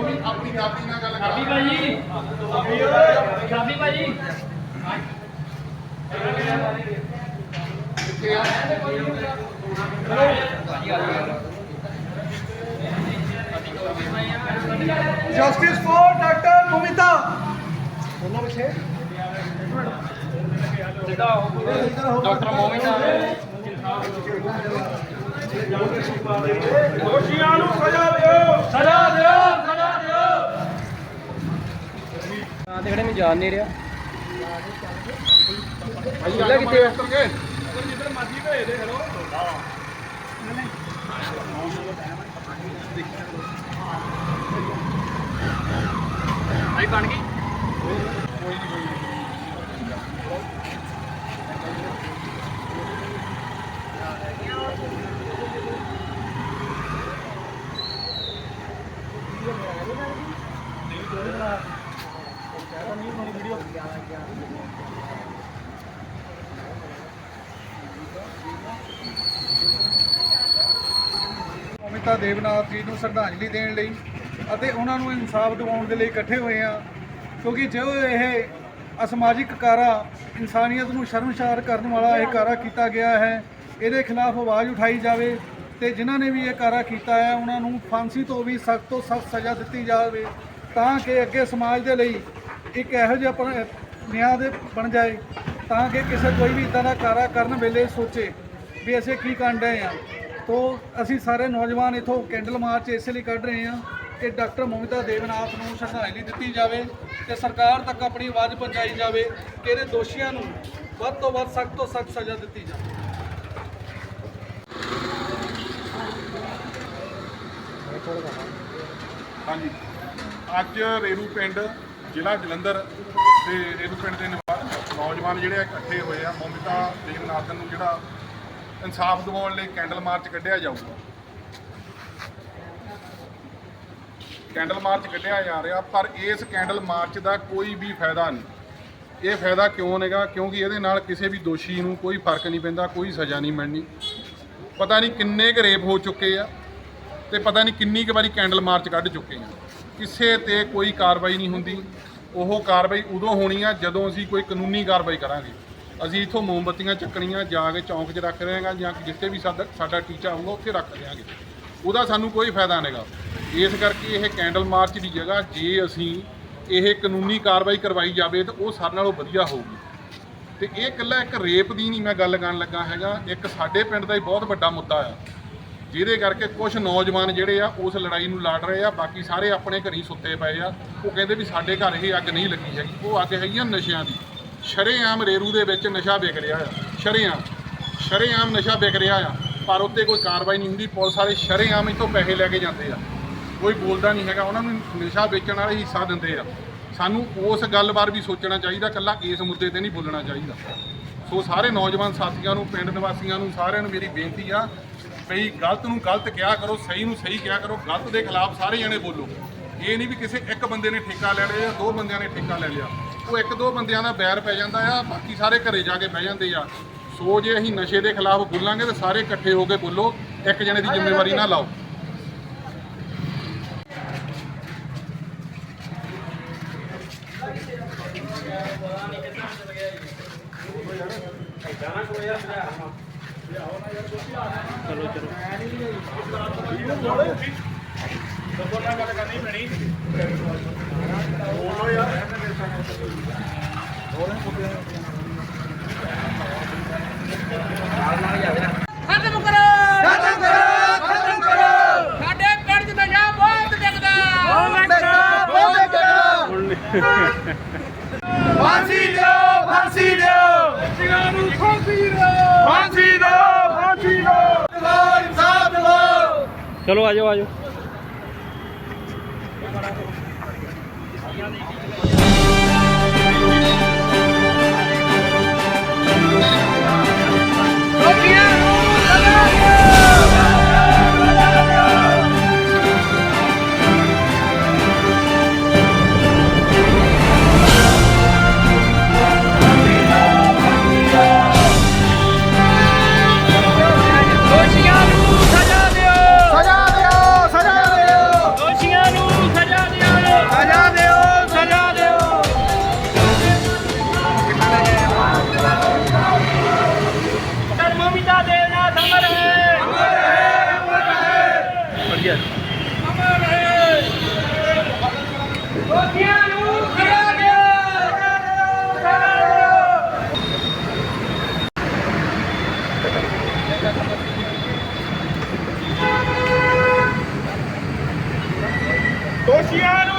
ਆਪਣੀ ਜਾਤੀ ਨਾਲ ਗੱਲ ਕਰ। ਭਾਜੀ। ਚਾਬੀ ਭਾਜੀ। ਕਿੱਥੇ ਆ? ਜਸਟਿਸ ਫॉर ਡਾਕਟਰ ਮੋਮਿਤਾ ਬੋਲੋ ਪਿੱਛੇ? ਡਾਕਟਰ ਮੋਮਿਤਾ ਦੋਸ਼ੀਆਂ ਨੂੰ ਸਜ਼ਾ ਦਿਓ। ਸਜ਼ਾ ਦਿਓ। ਹਾਂ ਤੇ ਖੜੇ ਮੈਂ ਜਾਣ ਨਹੀਂ ਰਿਹਾ। ਭਾਈ ਕਿੱਥੇ ਆ? ਕੇ ਭਾਈ ਬਣ ਗਈ। ਮੋਮਿਤਾ ਦੇਵਨਾਥ ਜੀ ਨੂੰ ਸ਼ਰਧਾਂਜਲੀ ਦੇਣ ਲਈ ਅਤੇ ਉਹਨਾਂ ਨੂੰ ਇਨਸਾਫ ਦਿਵਾਉਣ ਦੇ ਲਈ ਇਕੱਠੇ ਹੋਏ ਆ ਕਿਉਂਕਿ ਜੋ ਇਹ ਅਸਮਾਜਿਕ ਕਾਰਾ ਇਨਸਾਨੀਅਤ ਨੂੰ ਸ਼ਰਮਸ਼ਾਰ ਕਰਨ ਵਾਲਾ ਇਹ ਕਾਰਾ ਕੀਤਾ ਗਿਆ ਹੈ, ਇਹਦੇ ਖਿਲਾਫ ਆਵਾਜ਼ ਉਠਾਈ ਜਾਵੇ ਤੇ ਜਿਨ੍ਹਾਂ ਨੇ ਵੀ ਇਹ ਕਾਰਾ ਕੀਤਾ ਹੈ, ਉਹਨਾਂ ਨੂੰ ਫਾਂਸੀ ਤੋਂ ਵੀ ਸਖਤ ਤੋਂ ਸਖਤ ਸਜ਼ਾ ਦਿੱਤੀ ਜਾਵੇ ਤਾਂ ਕਿ ਅੱਗੇ ਸਮਾਜ ਦੇ ਲਈ ਇੱਕ ਇਹੋ ਜਿਹਾ ਪ- ਨਿਆਂ ਦੇ ਬਣ ਜਾਏ, ਤਾਂ ਕਿ ਕਿਸੇ ਕੋਈ ਵੀ ਇਦਾਂ ਦਾ ਕਾਰਾ ਕਰਨ ਵੇਲੇ ਸੋਚੇ ਵੀ ਅਸੀਂ ਕੀ ਕਰਨ ਡਏ ਆ ਤੋ ਅਸੀਂ ਸਾਰੇ ਨੌਜਵਾਨ ਇਥੋਂ ਕੈਂਡਲ ਮਾਰਚ ਇਸ ਲਈ ਕੱਢ ਰਹੇ ਹਾਂ ਕਿ ਡਾਕਟਰ ਮੋਮਿਤਾ ਦੇਵਨਾਥ ਨੂੰ ਸ਼ਰਧਾਂਜਲੀ ਦਿੱਤੀ ਜਾਵੇ ਤੇ ਸਰਕਾਰ ਤੱਕ ਆਪਣੀ ਆਵਾਜ਼ ਪਹੁੰਚਾਈ ਜਾਵੇ ਕਿ ਇਹਦੇ ਦੋਸ਼ੀਆਂ ਨੂੰ ਵੱਧ ਤੋਂ ਵੱਧ ਸਖਤ ਤੋਂ ਸਖਤ ਸਜ਼ਾ ਦਿੱਤੀ ਜਾਵੇ। ਹਾਂਜੀ। ਅੱਜ ਰੇਰੂ ਪਿੰਡ ਜ਼ਿਲ੍ਹਾ ਜਲੰਧਰ ਦੇ ਰੇਰੂ ਪਿੰਡ ਦੇ ਨਿਵਾ- ਨੌਜਵਾਨ ਜਿਹੜੇ ਆ ਇਕੱਠੇ ਹੋਏ ਆ ਮੋਮਿਤਾ ਦੇਵਨਾਥਨ ਨੂੰ ਜਿਹੜਾ ਇਨਸਾਫ ਦਿਵਾਉਣ ਲਈ ਕੈਂਡਲ ਮਾਰਚ ਕੱਢਿਆ ਜਾਊਗਾ। ਕੈਂਡਲ ਮਾਰਚ ਕੱਢਿਆ ਜਾ ਰਿਹਾ, ਪਰ ਇਸ ਕੈਂਡਲ ਮਾਰਚ ਦਾ ਕੋਈ ਵੀ ਫਾਇਦਾ ਨਹੀਂ। ਇਹ ਫਾਇਦਾ ਕਿਉਂ ਨੇਗਾ? ਕਿਉਂਕਿ ਇਹਦੇ ਨਾਲ ਕਿਸੇ ਵੀ ਦੋਸ਼ੀ ਨੂੰ ਕੋਈ ਫ਼ਰਕ ਨਹੀਂ ਪੈਂਦਾ, ਕੋਈ ਸਜ਼ਾ ਨਹੀਂ ਮਿਲਣੀ। ਪਤਾ ਨਹੀਂ ਕਿੰਨੇ ਕੁ ਰੇਪ ਹੋ ਚੁੱਕੇ ਆ ਤੇ ਪਤਾ ਨਹੀਂ ਕਿੰਨੀ ਕੁ ਵਾਰੀ ਕੈਂਡਲ ਮਾਰਚ ਕੱਢ ਚੁੱਕੇ ਆ। ਕਿਸੇ ਤੇ ਕੋਈ ਕਾਰਵਾਈ ਨਹੀਂ ਹੁੰਦੀ। ਉਹ ਕਾਰਵਾਈ ਉਦੋਂ ਹੋਣੀ ਆ ਜਦੋਂ ਅਸੀਂ ਕੋਈ ਕਾਨੂੰਨੀ ਕਾਰਵਾਈ ਕਰਾਂਗੇ। ਅਸੀਂ ਇਥੋਂ ਮੋਮਬੱਤੀਆਂ ਚੱਕਣੀਆਂ ਜਾ ਕੇ ਚੌਂਕ 'ਚ ਰੱਖ ਰਹੇਗਾ ਜਾਂ ਜਿੱਥੇ ਵੀ ਸਾਡਾ ਸਾਡਾ ਟੀਚਾ ਹੋਊਗਾ ਉੱਥੇ ਰੱਖ ਦਿਆਂਗੇ। ਉਹਦਾ ਸਾਨੂੰ ਕੋਈ ਫਾਇਦਾ ਨਹੀਂਗਾ ਇਸ ਕਰਕੇ ਇਹ ਕੈਂਡਲ ਮਾਰਚ ਦੀ ਜਗ੍ਹਾ ਜੇ ਅਸੀਂ ਇਹ ਕਾਨੂੰਨੀ ਕਾਰਵਾਈ ਕਰਵਾਈ ਜਾਵੇ ਤਾਂ ਉਹ ਸਾਰਿਆਂ ਨਾਲੋਂ ਵਧੀਆ ਹੋਊਗੀ। ਤੇ ਇਹ ਇਕੱਲਾ ਇੱਕ ਰੇਪ ਦੀ ਨਹੀਂ ਮੈਂ ਗੱਲ ਕਰਨ ਲੱਗਾ ਹੈਗਾ। ਇੱਕ ਸਾਡੇ ਪਿੰਡ ਦਾ ਹੀ ਬਹੁਤ ਵੱਡਾ ਮੁੱਦਾ ਆ। ਜਿਹਦੇ ਕਰਕੇ ਕੁਝ ਨੌਜਵਾਨ ਜਿਹੜੇ ਆ ਉਸ ਲੜਾਈ ਨੂੰ ਲੜ ਰਹੇ ਆ, ਬਾਕੀ ਸਾਰੇ ਆਪਣੇ ਘਰੀ ਸੁੱਤੇ ਪਏ ਆ। ਉਹ ਕਹਿੰਦੇ ਵੀ ਸਾਡੇ ਘਰ ਇਹ ਅੱਗ ਨਹੀਂ ਲੱਗੀ ਹੈਗੀ। ਉਹ ਅੱਗ ਹੈਗੀ ਆ ਨਸ਼ਿਆਂ ਦੀ। ਸ਼ਰੇਆਮ ਰੇਰੂ ਦੇ ਵਿੱਚ ਨਸ਼ਾ ਵਿਕ ਰਿਹਾ ਆ। ਸ਼ਰੇਆਮ ਸ਼ਰੇਆਮ ਨਸ਼ਾ ਵਿਕ ਰਿਹਾ ਆ। ਪਰ ਉੱਤੇ ਕੋਈ ਕਾਰਵਾਈ ਨਹੀਂ ਹੁੰਦੀ। ਪੁਲਿਸ ਵਾਲੇ ਸ਼ਰੇਆਮ ਇੱਥੋਂ ਪੈਸੇ ਲੈ ਕੇ ਜਾਂਦੇ ਆ। ਕੋਈ ਬੋਲਦਾ ਨਹੀਂ ਹੈਗਾ। ਉਹਨਾਂ ਨੂੰ ਨਸ਼ਾ ਵੇਚਣ ਵਾਲੇ ਹਿੱਸਾ ਦਿੰਦੇ ਆ। ਸਾਨੂੰ ਉਸ ਗੱਲ ਬਾਰੇ ਵੀ ਸੋਚਣਾ ਚਾਹੀਦਾ। ਕੱਲਾ ਇਸ ਮੁੱਦੇ ਤੇ ਨਹੀਂ ਬੋਲਣਾ ਚਾਹੀਦਾ। ਸੋ ਸਾਰੇ ਨੌਜਵਾਨ ਸਾਥੀਆਂ ਨੂੰ, ਪਿੰਡ ਨਿਵਾਸੀਆਂ ਨੂੰ ਸਾਰਿਆਂ ਨੂੰ ਮੇਰੀ ਬੇਨਤੀ ਆ ਵੀ ਗਲਤ ਨੂੰ ਗਲਤ ਕਿਹਾ ਕਰੋ, ਸਹੀ ਨੂੰ ਸਹੀ ਕਿਹਾ ਕਰੋ, ਗਲਤ ਦੇ ਖਿਲਾਫ ਸਾਰੇ ਜਣੇ ਬੋਲੋ। ਇਹ ਨਹੀਂ ਵੀ ਕਿਸੇ ਇੱਕ ਬੰਦੇ ਨੇ ਠੇਕਾ ਲੈ ਲਿਆ ਜਾਂ ਦੋ ਬੰਦਿਆਂ ਨੇ ਠੇਕਾ ਲੈ ਲਿਆ। ਉਹ ਇੱਕ ਦੋ ਬੰਦਿਆਂ ਦਾ ਬੈਰ ਪੈ ਜਾਂਦਾ ਆ, ਬਾਕੀ ਸਾਰੇ ਘਰੇ ਜਾ ਕੇ ਬਹਿ ਜਾਂਦੇ ਆ। ਸੋ ਜੇ ਅਸੀਂ ਨਸ਼ੇ ਦੇ ਖਿਲਾਫ ਬੋਲਾਂਗੇ ਤਾਂ ਸਾਰੇ ਇਕੱਠੇ ਹੋ ਕੇ ਬੋਲੋ, ਇੱਕ ਜਣੇ ਦੀ ਜ਼ਿੰਮੇਵਾਰੀ ਨਾ ਲਾਓ। ਖਤਮ ਕਰੋ। ਖਤਮ ਕਰੋ ਖਤਮ ਕਰੋ। ਸਾਡੇ ਪਿੰਡ ਚ ਨਸ਼ਾ ਬਹੁਤ ਵਿਕਦਾ ਬਹੁਤ ਵਿਕਦਾ ਫਾਂਸੀ ਦਿਓ ਫਾਂਸੀ ਦਿਓ। ਦੋਸ਼ੀਆਂ ਨੂੰ ਫਾਂਸੀ ਦਿਓ। ਫਾਂਸੀ ਦਿਓ। Yo, va yo. Thank. देना समर है अमर है अमर है बढ़िया अमर है गोतिया नू खड़ा गया दोषियां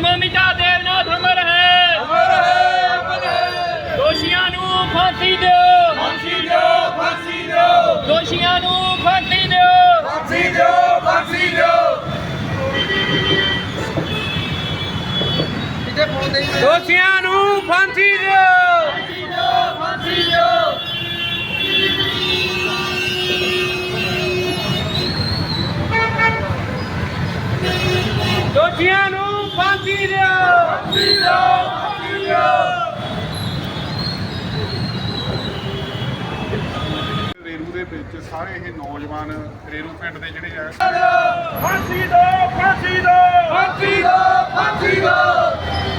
ਧਰਮਾਮਿਤਾ ਦੇਵਨਾਥ ਅਮਰ ਹੈ। ਅਮਰ ਹੈ ਦੋਸ਼ੀਆਂ ਨੂੰ ਫਾਂਸੀ ਦਿਓ। ਫਾਂਸੀ ਦਿਓ ਫਾਂਸੀ ਦਿਓ। ਦੋਸ਼ੀਆਂ ਨੂੰ ਫਾਂਸੀ ਦਿਓ। ਫਾਂਸੀ ਦਿਓ ਫਾਂਸੀ ਦਿਓ। ਦੋਸ਼ੀਆਂ ਨੂੰ ਫਾਂਸੀ ਦਿਓ। ਫਾਂਸੀ ਦਿਓ ਫਾਂਸੀ ਦਿਓ। ਦੋਸ਼ੀਆਂ ਨੂੰ ਰੇਰੂ ਦੇ ਵਿੱਚ ਸਾਰੇ ਇਹ ਨੌਜਵਾਨ ਰੇਰੂ ਪਿੰਡ ਦੇ ਜਿਹੜੇ ਆ। ਫਾਂਸੀ ਦੋ ਫਾਂਸੀ ਦੋ। ਫਾਂਸੀ ਦੋ ਫਾਂਸੀ ਦੋ।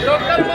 Trocando